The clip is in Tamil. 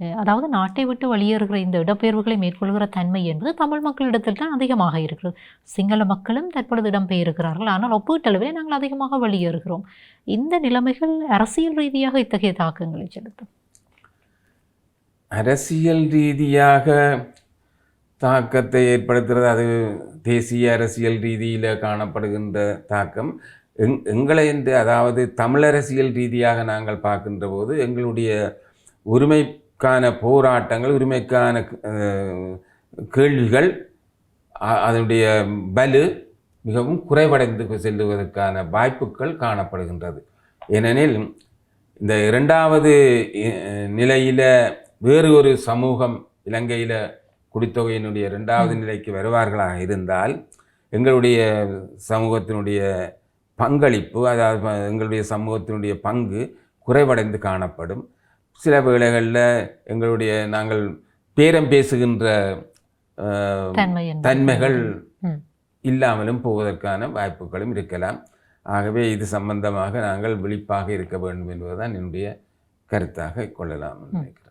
அதாவது நாட்டை விட்டு வெளியேறுகிற இந்த இடப்பெயர்வுகளை மேற்கொள்கிற தன்மை என்பது தமிழ் மக்களிடத்தில் தான் அதிகமாக இருக்கிறது சிங்கள மக்களும் தற்பொழுது இடம்பெயர்கிறார்கள். ஆனால் ஒப்பீட்டளவில் நாங்கள் அதிகமாக வெளியேறுகிறோம். இந்த நிலைமைகள் அரசியல் ரீதியாக இத்தகைய தாக்கங்களை செலுத்தும். அரசியல் ரீதியாக தாக்கத்தை ஏற்படுத்துகிறது அது தேசிய அரசியல் ரீதியில் காணப்படுகின்ற தாக்கம். எங் எங்களை என்று அதாவது தமிழரசியல் ரீதியாக நாங்கள் பார்க்கின்ற போது எங்களுடைய உரிமை உரிமைக்கான போராட்டங்கள் உரிமைக்கான கேள்விகள் அதனுடைய பலு மிகவும் குறைவடைந்து செல்லுவதற்கான வாய்ப்புகள் காணப்படுகின்றது. ஏனெனில் இந்த இரண்டாவது நிலையில் வேறு ஒரு சமூகம் இலங்கையில் குடித்தொகையினுடைய இரண்டாவது நிலைக்கு வருவார்களாக இருந்தால் எங்களுடைய சமூகத்தினுடைய பங்களிப்பு அதாவது எங்களுடைய சமூகத்தினுடைய பங்கு குறைவடைந்து காணப்படும். சில வேளைகளில் எங்களுடைய நாங்கள் பேரம் பேசுகின்ற. தன்மைகள். இல்லாமலும் போவதற்கான வாய்ப்புகளும் இருக்கலாம் ஆகவே இது சம்பந்தமாக நாங்கள் விழிப்பாக இருக்க வேண்டும் என்பதுதான் என்னுடைய கருத்தாக கொள்ளலாம் நினைக்கிறேன்